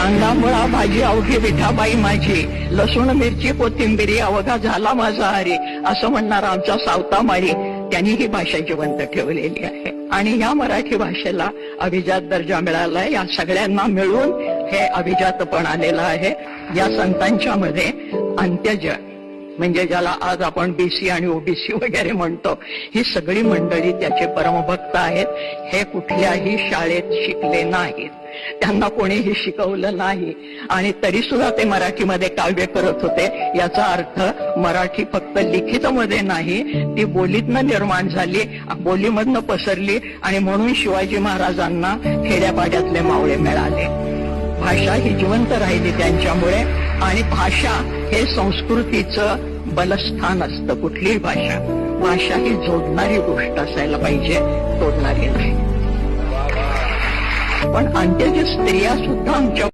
कांदा मुळा भाजी अवघी विठाबाई माझी. लसूण मिरची कोथिंबिरी अवघा झाला माझा हरी असं म्हणणार आमचा सावता मारी त्यांनी ही भाषा जिवंत ठेवलेली आहे. आणि या मराठी भाषेला अभिजात दर्जा मिळालाय. या सगळ्यांना मिळून हे अभिजातपण आलेलं आहे. या संतांच्या मध्ये अंत्यज म्हणजे ज्याला आज आपण बीसी आणि ओबीसी वगैरे म्हणतो ही सगळी मंडळी त्याचे परमभक्त आहेत. हे कुठल्याही शाळेत शिकले नाहीत. त्यांना कोणीही शिकवलं नाही. आणि तरी सुद्धा ते मराठीमध्ये काव्य करत होते. याचा अर्थ मराठी फक्त लिखित मध्ये नाही ती बोलीतनं निर्माण झाली बोलीमधनं पसरली आणि म्हणून शिवाजी महाराजांना खेड्यापाड्यातले मावळे मिळाले. भाषा ही जिवंत राहिली त्यांच्यामुळे. आणि भाषा हे संस्कृतीचं बलस्थान असतं. कुठलीही भाषा. भाषा ही जोडणारी गोष्ट असायला पाहिजे तोडणारी नाही. पण अंत्यज स्त्रिया सुद्धा आमच्या